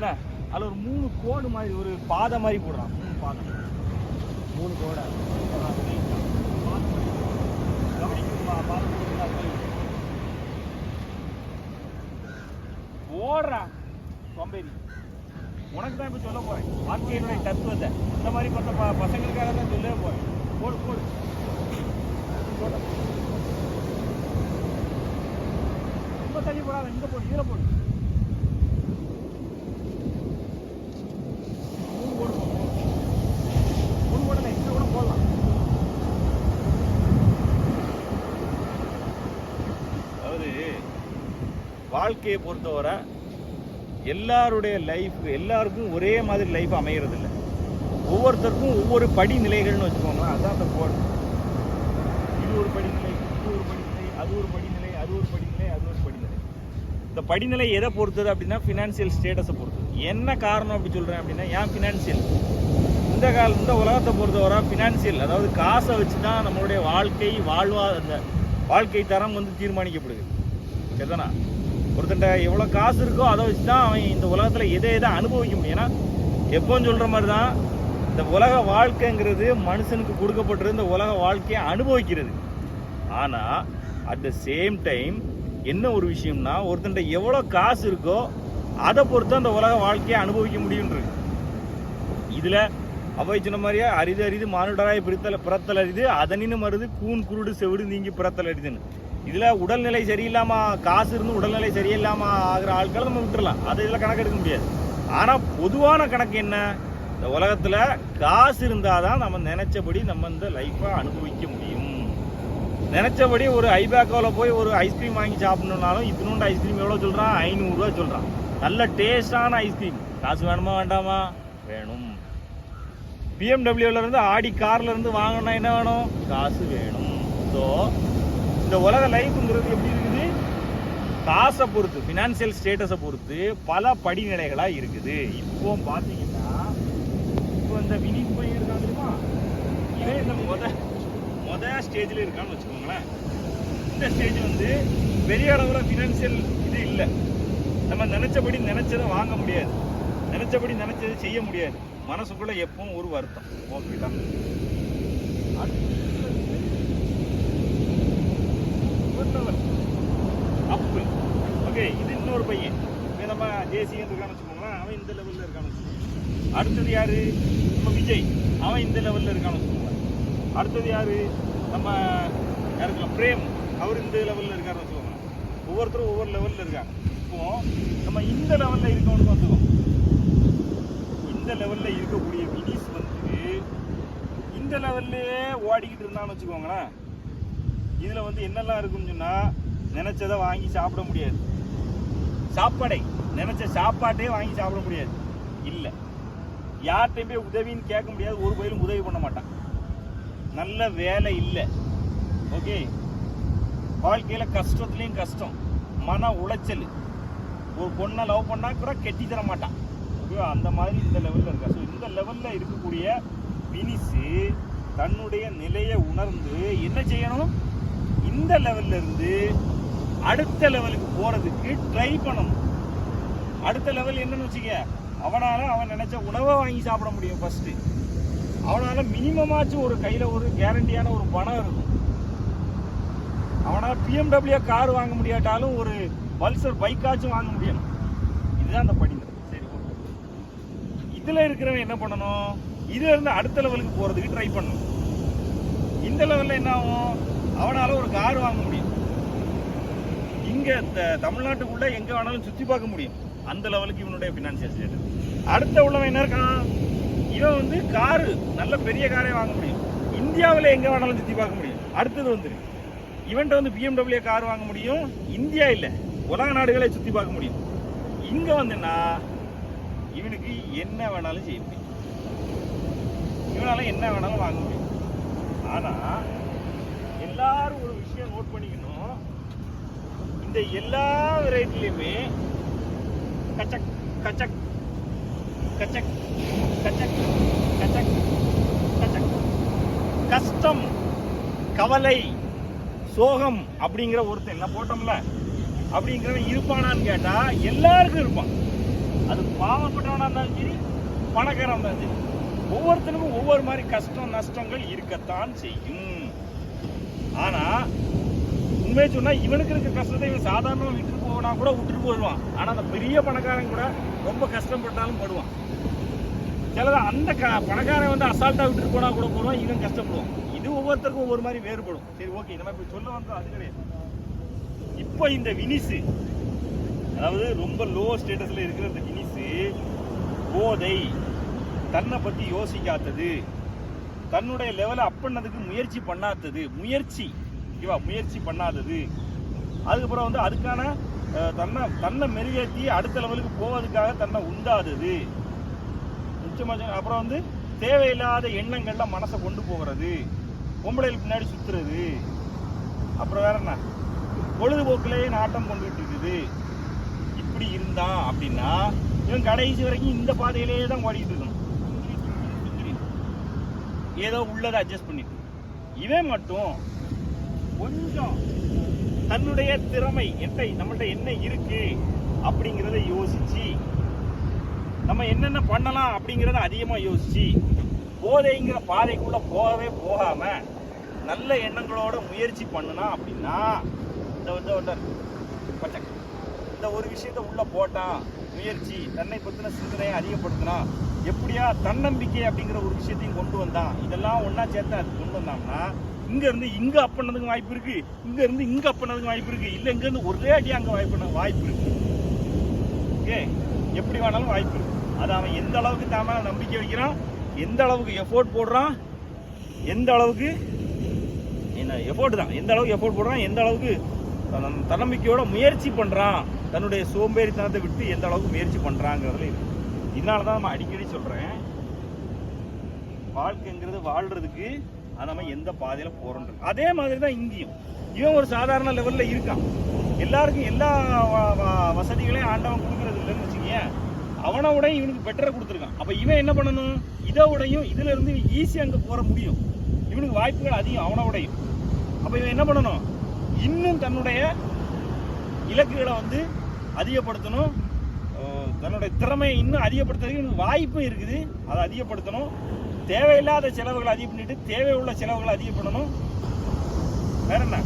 என்ன அதில் ஒரு மூணு கோடு மாதிரி ஒரு பாதை மாதிரி போடுறான். மூணு பாதை. மூணு கோடை? கவனிக்கணுமா பாதை ஓடுறா உனக்கு தான் இப்போ சொல்ல போகிறேன் வாழ்க்கையினுடைய தத்துவத்தை. இந்த மாதிரி பட்ட ப பசங்களுக்காக தான் சொல்லவே போகிறேன் போடு போடு. போடு. ரொம்ப தள்ளி போடாத. இங்கே போடு இதுல போடு மூணு போடு போ, போ. மூணு போடல எக்ஸ்ட்ரா கூட போடலாம் அதாவது வாழ்க்கையை பொறுத்தவரை எல்லாருடைய லைஃப் எல்லாருக்கும் ஒரே மாதிரி லைஃப் அமைகிறது இல்லை ஒவ்வொருத்தருக்கும் ஒவ்வொரு படிநிலைகள்னு வச்சுக்கோங்களேன் அதுதான் அந்த கோல் இது ஒரு படிநிலை இது ஒரு படிநிலை அது ஒரு படிநிலை அது ஒரு படிநிலை அது ஒரு படிநிலை. இந்த படிநிலை எதை பொறுத்தது அப்படின்னா ஃபினான்சியல் ஸ்டேட்டஸை பொறுத்தது. என்ன காரணம் அப்படி சொல்கிறேன் அப்படின்னா ஏன் ஃபினான்சியல் இந்த கால இந்த உலகத்தை பொறுத்தவரை ஃபினான்சியல் அதாவது காசை வச்சு தான் நம்மளுடைய வாழ்க்கை வாழ்வா அந்த வாழ்க்கை தரம் வந்து தீர்மானிக்கப்படுது. எதனா ஒருத்தன்ட்ட எவ்வளோ காசு இருக்கோ அதை வச்சு தான் அவன் இந்த உலகத்தில் எதை எதை அனுபவிக்க முடியும். ஏன்னா எப்போவும் சொல்கிற மாதிரி தான் இந்த உலக வாழ்க்கைங்கிறது மனுஷனுக்கு கொடுக்கப்பட்டிருந்த இந்த உலக வாழ்க்கையை அனுபவிக்கிறது. ஆனால் அட் த சேம் டைம் என்ன ஒரு விஷயம்னா ஒருத்தன்ட்ட எவ்வளோ காசு இருக்கோ அதை பொறுத்து அந்த உலக வாழ்க்கையை அனுபவிக்க முடியுன்றது இதில் அவை சொன்ன மாதிரியே அரிது அரிது மானுடராய் பிரித்தலை பிறத்தல் அரிது அதனின்னு மருது கூன் குருடு செவிடு நீங்கி பிறத்தல் அரிதுன்னு. இதில் உடல்நிலை சரியில்லாமல் காசு இருந்து உடல்நிலை சரியில்லாமல் ஆகிற ஆட்களை நம்ம விட்டுறலாம். அதை இதில் கணக்கெடுக்க முடியாது. ஆனால் பொதுவான கணக்கு என்ன? இந்த உலகத்தில் காசு இருந்தால் தான் நம்ம நினச்சபடி நம்ம இந்த லைஃப்பை அனுபவிக்க முடியும். நினச்சபடி ஒரு ஐபேக்கோவில் போய் ஒரு ஐஸ்கிரீம் வாங்கி சாப்பிடணுன்னாலும் இத்தினோண்டு ஐஸ்கிரீம் எவ்வளோ சொல்கிறான் ஐநூறுரூவா சொல்கிறான் நல்ல டேஸ்டான ஐஸ்கிரீம் காசு வேணுமா வேண்டாமா? வேணும். பிஎம்டபிள்யூவிலேருந்து ஆடி கார்லேருந்து வாங்கணும்னா என்ன வேணும்? காசு வேணும். ஸோ இந்த உலக லைஃப்ங்கிறது எப்படி இருக்குது? காசை பொறுத்து ஃபினான்சியல் ஸ்டேட்டஸை பொறுத்து பல படிநிலைகளாக இருக்குது. இப்போ பார்த்தீங்கன்னா இப்போ இந்த வினித் போய் இருக்கான் தெரியுமா? இவன் இந்த முத முத ஸ்டேஜில் இருக்கான்னு வச்சுக்கோங்களேன். இந்த ஸ்டேஜ் வந்து பெரிய அளவில் ஃபினான்சியல் இது இல்லை. நம்ம நினச்சபடி நினச்சதை வாங்க முடியாது. நினச்சபடி நினச்சதை செய்ய முடியாது. மனசுக்குள்ளே எப்பவும் ஒரு வருத்தம். ஓகே தான் அப்பு ஓகே இது இன்னொரு பையன். இவன் நம்ம ஜேசின்னு இருக்கான்னு வச்சுக்கோங்களேன். அவன் இந்த லெவலில் இருக்கான்னு வச்சுக்கோங்க. அடுத்தது யாரு? நம்ம விஜய். அவன் இந்த லெவலில் இருக்கான்னு வச்சுக்கோங்க. அடுத்தது யாரு? நம்ம யாருக்கலாம் பிரேம். அவர் இந்த லெவலில் இருக்காருன்னு வச்சுக்கோங்க. ஒவ்வொருத்தரும் ஒவ்வொரு லெவலில் இருக்காங்க. இப்போ நம்ம இந்த லெவலில் இருக்கவனுக்கு வந்துக்கும் இந்த லெவலில் இருக்கக்கூடிய வினிஸ் வந்து இந்த லெவல்லையே ஓடிக்கிட்டு இருந்தான்னு வச்சுக்கோங்களேன். இதில் வந்து என்னெல்லாம் இருக்குன்னு சொன்னால் நினச்சதை வாங்கி சாப்பிட முடியாது. சாப்பாடை நினச்ச சாப்பாட்டே வாங்கி சாப்பிட முடியாது. இல்லை. யார்கிட்டையும் போய் உதவின்னு கேட்க முடியாது. ஒரு பயிலும் உதவி பண்ண மாட்டான். நல்ல வேலை இல்லை. ஓகே? வாழ்க்கையில் கஷ்டத்துலேயும் கஷ்டம். மன உளைச்சல். ஒரு பொண்ணை லவ் பண்ணால் கூட கெட்டி தர மாட்டான். ஓகேவா? அந்த மாதிரி இந்த லெவலில் இருக்கா. ஸோ இந்த லெவலில் இருக்கக்கூடிய பினிஸு தன்னுடைய நிலையை உணர்ந்து என்ன செய்யணும்? இந்த லெவல்ல இருந்து அடுத்த லெவலுக்கு போறதுக்கு ட்ரை பண்ணணும். அடுத்த லெவல் என்னன்னு வச்சுக்க அவனால அவன் நினைச்ச உணவை வாங்கி சாப்பிட முடியும் ஃபர்ஸ்ட் அவனால மினிமமாச்சும் ஒரு கையில ஒரு கேரண்டியான ஒரு பணம் இருக்கும். அவனால பிஎம்டபிள்யூ கார் வாங்க முடியாட்டாலும் ஒரு பல்சர் பைக்காச்சும் வாங்க முடியணும். இதுதான் அந்த படிநிலை சரி இதுல இருக்கிறவன் என்ன பண்ணணும்? இதுல இருந்து அடுத்த லெவலுக்கு போறதுக்கு ட்ரை பண்ணணும். இந்த லெவல்ல என்ன ஆகும்? அவனால் ஒரு கார் வாங்க முடியும். இங்கே த- எங்கே வேணாலும் சுற்றி பார்க்க முடியும். அந்த லெவலுக்கு இவனுடைய ஃபினான்சியல் ஸ்டேட்டஸ் அடுத்த உள்ளவன் என்ன இருக்கான்? இவன் வந்து காரு நல்ல பெரிய காரே வாங்க முடியும். இந்தியாவில் எங்கே வேணாலும் சுற்றி பார்க்க முடியும். அடுத்தது வந்துரு. இவன்ட்ட வந்து பிஎம்டபிள்யூ கார் வாங்க முடியும். இந்தியா இல்லை. உலக நாடுகளை சுற்றி பார்க்க முடியும். இங்கே வந்துன்னா இவனுக்கு என்ன வேணாலும் செய்ய முடியும். இவனால் என்ன வேணாலும் வாங்க முடியும். ஆனால் எல்லாரும் ஒரு விஷயம் நோட் பண்ணிக்கணும். இந்த எல்லா வெரைட்டிலையுமே கச்சக் கச்சக் கச்சக் கச்சக் கச்சக் கச்சக். கஷ்டம் கவலை சோகம் அப்படிங்கிற ஒருத்தன் என்ன போட்டோம்ல? அப்படிங்கிறவன் இருப்பானான்னு கேட்டா எல்லாருக்கும் இருப்பான். அது பாவப்பட்டவனா இருந்தாலும் சரி பணக்காரன் இருந்தாலும் சரி. ஒவ்வொருத்தனுக்கும் ஒவ்வொரு மாதிரி கஷ்டம் நஷ்டங்கள் இருக்கத்தான் செய்யும். ஆனால் உண்மையை சொன்னால் இவனுக்கு இருக்க கஷ்டத்தை இவன் சாதாரணமாக விட்டுட்டு போனா கூட விட்டுட்டு போயிடுவான். ஆனால் அந்த பெரிய பணக்காரன் கூட ரொம்ப கஷ்டப்பட்டாலும் படுவான். சிலது அந்த க பணக்காரன் வந்து அசால்ட்டாக விட்டுட்டு போனால் கூட போடுவான் இவன் கஷ்டப்படுவான். இது ஒவ்வொருத்தருக்கும் ஒவ்வொரு மாதிரி வேறுபடும். சரி ஓகே நம்ம இப்ப சொல்ல வந்தோம் அது கிடையாது. இப்போ இந்த வினிசு அதாவது ரொம்ப லோ ஸ்டேட்டஸில் இருக்கிற இந்த வினிசு போதை தன்னை பற்றி யோசிக்காதது. தன்னுடைய லெவலை அப் பண்ணதுக்கு முயற்சி பண்ணாதது. முயற்சி. ஓகேவா முயற்சி பண்ணாதது. அதுக்கப்புறம் வந்து அதுக்கான தன்னை தன்னை மெருகேற்றி அடுத்த லெவலுக்கு போவதுக்காக தன்னை உண்டாதது. நிச்சயமா அப்புறம் வந்து தேவையில்லாத எண்ணங்கள்லாம் மனசை கொண்டு போகிறது. பொம்பளைகளுக்கு பின்னாடி சுற்றுறது அப்புறம் வேற என்ன? பொழுதுபோக்கிலேயே நாட்டம் கொண்டுகிட்டு இருக்குது. இப்படி இருந்தான் அப்படின்னா இவன் கடைசி வரைக்கும் இந்த பாதையிலேயே தான் ஓடிக்கிட்டு இருக்கணும். ஏதோ உள்ளதை அட்ஜஸ்ட் பண்ணிட்டு இவன் மட்டும் கொஞ்சம் தன்னுடைய திறமை என்ன நம்மள்ட்ட என்ன இருக்கு அப்படிங்கிறத யோசிச்சு நம்ம என்னென்ன பண்ணலாம் அப்படிங்கிறத அதிகமாக யோசிச்சு போதைங்கிற பாதைக்குள்ள போகவே போகாம நல்ல எண்ணங்களோட முயற்சி பண்ணுனா அப்படின்னா இந்த இந்த ஒருத்தர் பச்சை இந்த ஒரு விஷயத்த உள்ள போட்டான் முயற்சி தன்னை பற்றின சிந்தனையை அதிகப்படுத்தினா எப்படியா தன்னம்பிக்கை அப்படிங்கிற ஒரு விஷயத்தையும் கொண்டு வந்தான் இதெல்லாம் ஒன்றா சேர்த்து அது கொண்டு வந்தாங்கன்னா இங்கேருந்து இங்கே அப் பண்ணதுக்கு வாய்ப்பு இருக்கு இங்கேருந்து இங்கே அப் பண்ணதுக்கு வாய்ப்பு இருக்கு இல்லை இங்கேருந்து ஒரே அடி அங்கே வாய்ப்பு பண்ண வாய்ப்பு இருக்கு. ஓகே எப்படி வேணாலும் வாய்ப்பு இருக்கு. அது அவன் எந்த அளவுக்கு தான் நம்பிக்கை வைக்கிறான் எந்த அளவுக்கு எஃபோர்ட் போடுறான் எந்த அளவுக்கு என்ன எஃபோர்ட் தான். எந்த அளவுக்கு எஃபோர்ட் போடுறான் எந்த அளவுக்கு தன்னம்பிக்கையோட முயற்சி பண்ணுறான் தன்னுடைய சோம்பேறித்தனத்தை விட்டு எந்த அளவுக்கு முயற்சி பண்ணுறாங்கிறதுல இருக்கு. இதனால தான் நம்ம அடிக்கடி சொல்கிறேன் வாழ்க்கைங்கிறது வாழ்கிறதுக்கு அது நம்ம எந்த பாதையில் போகிறோன்றது அதே மாதிரி தான் இங்கேயும். இவன் ஒரு சாதாரண லெவலில் இருக்கான். எல்லாருக்கும் எல்லா வ- வசதிகளையும் ஆண்டவன் கொடுக்கறது இல்லைன்னு வச்சுக்கேன் அவனை விட இவனுக்கு பெட்டரை கொடுத்துருக்கான். அப்போ இவன் என்ன பண்ணணும்? இதை விடையும் இதிலிருந்து ஈஸியாக அங்கே போகிற போற முடியும். இவனுக்கு வாய்ப்புகள் அதிகம் அவனை விடையும். அப்போ இவன் என்ன பண்ணணும்? இன்னும் தன்னுடைய இலக்குகளை வந்து அதிகப்படுத்தணும். தன்னுடைய திறமையை இன்னும் அதிகப்படுத்துறதுக்கு வாய்ப்பும் இருக்குது. அதை அதிகப்படுத்தணும். தேவையில்லாத செலவுகளை அதிகம் பண்ணிட்டு தேவை உள்ள செலவுகளை அதிகம் பண்ணணும். வேற என்ன?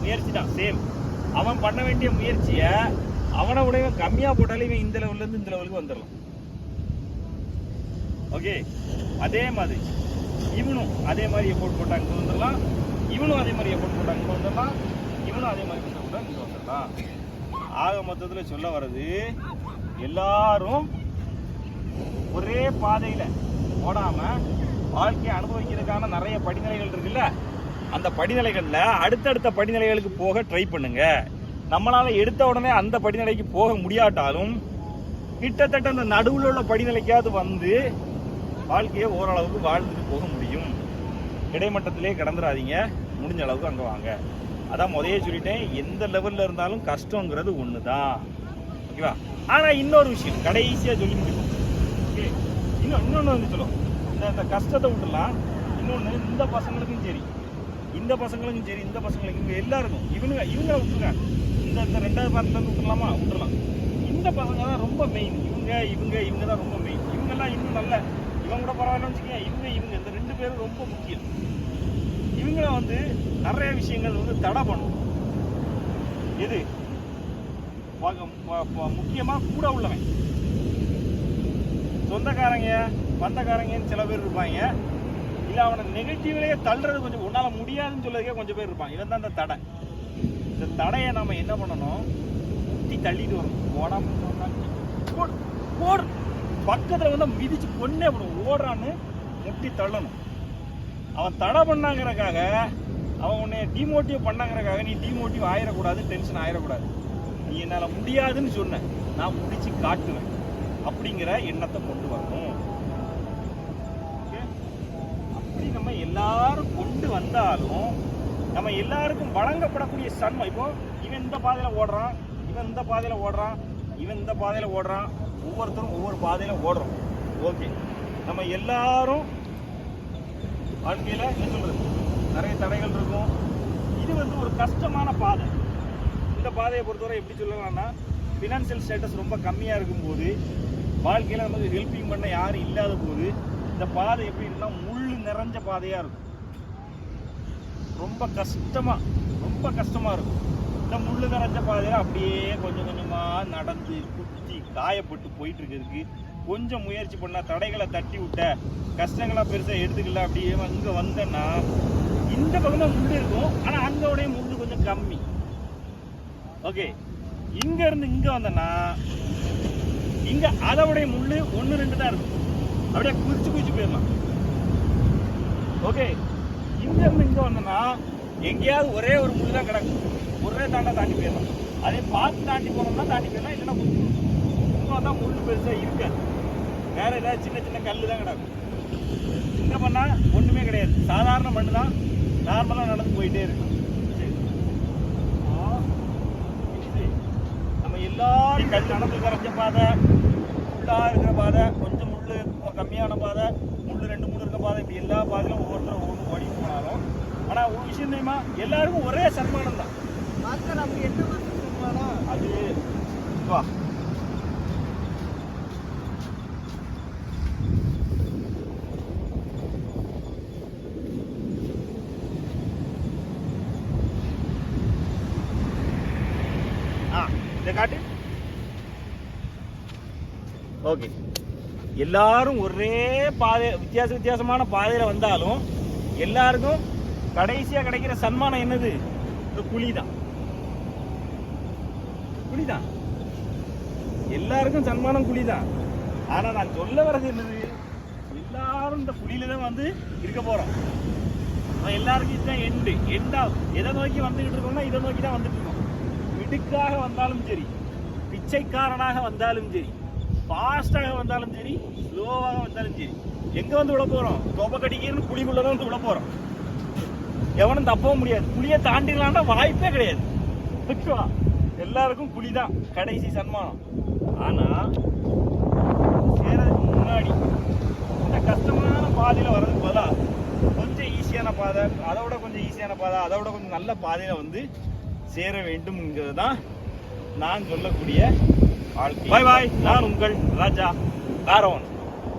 முயற்சி தான் சேம் அவன் பண்ண வேண்டிய முயற்சியை அவனை உடைய கம்மியாக போட்டாலும் இவன் இந்த லெவல்ல இருந்து இந்த லெவலுக்கு வந்துடலாம். ஓகே அதே மாதிரி. இவனும் அதே மாதிரி எஃபோர்ட் போட்டாங்க வந்துடலாம். இவனும் அதே மாதிரி எஃபோர்ட் போட்டாங்க வந்துடலாம். இவனும் அதே மாதிரி எஃபோர்ட் கூட இங்க வந்துடலாம் ஆக மொத்தத்தில் சொல்ல வர்றது எல்லாரும் ஒரே பாதையில் போடாமல் வாழ்க்கையை அனுபவிக்கிறதுக்கான நிறைய படிநிலைகள் இருக்குல்ல? அந்த படிநிலைகளில் அடுத்தடுத்த படிநிலைகளுக்கு போக ட்ரை பண்ணுங்க. நம்மளால் எடுத்த உடனே அந்த படிநிலைக்கு போக முடியாட்டாலும் கிட்டத்தட்ட அந்த நடுவில் உள்ள படிநிலைக்காவது வந்து வாழ்க்கையை ஓரளவுக்கு வாழ்ந்துட்டு போக முடியும். கிடைமட்டத்திலே கடந்துடாதீங்க முடிஞ்ச அளவுக்கு அங்கே வாங்க. அதான் முதையே சொல்லிட்டேன் எந்த லெவலில் இருந்தாலும் கஷ்டங்கிறது ஒன்று தான் ஓகேவா ஆனால் இன்னொரு விஷயம் கடைசியாக சொல்லி முடியும் ஓகே இன்னும் இன்னொன்று வந்து சொல்லும். இந்த இந்த கஷ்டத்தை விட்டுலாம் இன்னொன்று இந்த பசங்களுக்கும் சரி இந்த பசங்களுக்கும் சரி இந்த பசங்களுக்கும் இவங்க எல்லாருக்கும் இவனுங்க இவங்க விட்டுருங்க. இந்த இந்த ரெண்டாவது பார்ட்ல விட்டுலாமா விட்டுலாம் இந்த பசங்க தான் ரொம்ப மெயின் இவங்க இவங்க இவங்க தான் ரொம்ப மெயின் இவங்கெல்லாம் இன்னும் நல்ல இவங்க கூட பரவாயில்லன்னு வச்சுக்கோங்க இவங்க இவங்க இந்த ரெண்டு பேரும் ரொம்ப முக்கியம். இவங்கள வந்து நிறைய விஷயங்கள் வந்து தடை பண்ணும். எது? முக்கியமாக முக்கியமா கூட உள்ளவன். சொந்தக்காரங்க பந்தக்காரங்கன்னு சில பேர் இருப்பாங்க. இல்லை அவனை நெகட்டிவ்லேயே தள்ளுறது கொஞ்சம் உன்னால முடியாதுன்னு சொல்லதுக்கே கொஞ்சம் பேர் இருப்பான் இவன் தான் இந்த தடை. இந்த தடையை நாம என்ன பண்ணணும்? முட்டி தள்ளிட்டு வரணும். போடாமல் போடு. போடு பக்கத்துல வந்து மிதிச்சு கொன்னே போடும். ஓடுறான்னு முட்டி தள்ளணும். அவன் தடை பண்ணாங்கிறக்காக அவன் உன்னை டிமோட்டிவ் பண்ணாங்கிறக்காக நீ டிமோட்டிவ் ஆயிடக்கூடாது டென்ஷன் ஆயிடக்கூடாது நீ என்னால் முடியாதுன்னு சொன்ன. நான் முடிச்சு காட்டுவேன். அப்படிங்கிற எண்ணத்தை கொண்டு வரணும். அப்படி நம்ம எல்லாரும் கொண்டு வந்தாலும் நம்ம எல்லாருக்கும் வழங்கப்படக்கூடிய சன்மம் இப்போ இவன் இந்த பாதையில் ஓடுறான் இவன் இந்த பாதையில் ஓடுறான் இவன் இந்த பாதையில் ஓடுறான் ஒவ்வொருத்தரும் ஒவ்வொரு பாதையில் ஓடுறோம். ஓகே நம்ம எல்லாரும் வாழ்க்கையில் என்ன சொல்கிறது நிறைய தடைகள் இருக்கும். இது வந்து ஒரு கஷ்டமான பாதை. இந்த பாதையை பொறுத்தவரை எப்படி சொல்லலாம்னா ஃபினான்சியல் ஸ்டேட்டஸ் ரொம்ப கம்மியாக இருக்கும்போது வாழ்க்கையில் நமக்கு ஹெல்ப்பிங் பண்ண யாரும் இல்லாத போது இந்த பாதை எப்படின்னா முள் நிறைஞ்ச பாதையாக இருக்கும். ரொம்ப கஷ்டமாக ரொம்ப கஷ்டமாக இருக்கும். இந்த முள் நிறைஞ்ச பாதையில் அப்படியே கொஞ்சம் கொஞ்சமாக நடந்து குத்தி காயப்பட்டு போயிட்டு இருக்கிறதுக்கு கொஞ்சம் முயற்சி பண்ணால் தடைகளை தட்டி விட்ட கஷ்டங்களை பெருசாக எடுத்துக்கல அப்படியே இங்கே வந்தேன்னா இந்த பக்கமாக முள்ளு முள் இருக்கும் ஆனால் அங்கோடைய முள் கொஞ்சம் கம்மி. ஓகே இங்கேருந்து இங்கே வந்தேன்னா இங்கே அதோடைய முள்ளு ஒன்று ரெண்டு தான் இருக்கும். அப்படியே குதிச்சு குதிச்சு போயிடலாம். ஓகே இங்கேருந்து இங்கே வந்தேன்னா எங்கேயாவது ஒரே ஒரு முள்ளு தான் கிடக்கும். ஒரே தாண்டா தாண்டி போயிடலாம். அதே பார்த்து தாண்டி போனோம்னா தாண்டி போயிடலாம். இல்லைன்னா குதிச்சிடும் இங்க தான் முள்ளு பெருசாக இருக்காது. வேற ஏதாவது சின்ன சின்ன கல்லு தான் கிடக்கும். இங்க பண்ணா? ஒண்ணுமே கிடையாது. சாதாரண மண்ணு தான் நார்மலா நடந்து போயிட்டே இருக்கும். நம்ம எல்லாரும் கல் நடந்து குறைஞ்ச பாதை ஃபுல்லா இருக்கிற பாதை கொஞ்சம் முள்ளு கம்மியான பாதை முள்ளு ரெண்டு மூணு இருக்க பாதை இப்படி எல்லா பாதையிலும் ஒவ்வொருத்தரும் ஒவ்வொன்று ஓடி போனாலும். ஆனா ஒரு விஷயம் தெரியுமா? எல்லாருக்கும் ஒரே சன்மானம் தான். அது வா ஆ இதை காட்டு ஓகே. எல்லாரும் ஒரே பாதை வித்தியாச வித்தியாசமான பாதையில் வந்தாலும் எல்லாருக்கும் கடைசியா கிடைக்கிற சன்மானம் என்னது? இந்த குழி தான் குழி தான் எல்லாருக்கும் சன்மானம் குழி தான் ஆனால் நான் சொல்ல வர்றது என்னது? எல்லாரும் இந்த குழியில தான் வந்து இருக்க போகிறோம் ஆனா எல்லாருக்கும் இதுதான் எண்டு எண்டா எதை நோக்கி வந்துக்கிட்டு இருக்கோம்னா இதை நோக்கி தான் வந்துட்டு இருக்கோம். மிடுக்காக வந்தாலும் சரி பிச்சைக்காரனாக வந்தாலும் சரி ஃபாஸ்ட்டாக வந்தாலும் சரி ஸ்லோவாக வந்தாலும் சரி எங்கே வந்து விட போகிறோம் தொப்பை கடிக்கிறன்னு தான் வந்து விட போகிறோம் எவனும் தப்பவும் முடியாது. குழியை தாண்டிடலான்னா வாய்ப்பே கிடையாது. ஓகேவா எல்லாருக்கும் குழிதான். கடைசி சன்மானம். ஆனால் சேரதுக்கு முன்னாடி இந்த கஷ்டமான பாதையில் வர்றதுக்கு பதிலாக கொஞ்சம் ஈஸியான பாதை அதை விட கொஞ்சம் ஈஸியான பாதை அதை விட கொஞ்சம் நல்ல பாதையில் வந்து சேர வேண்டும்ங்கிறது தான் நான் சொல்லக்கூடிய வாழ்க்கை பாய் பாய் நான் உங்கள் ராஜா காரவன்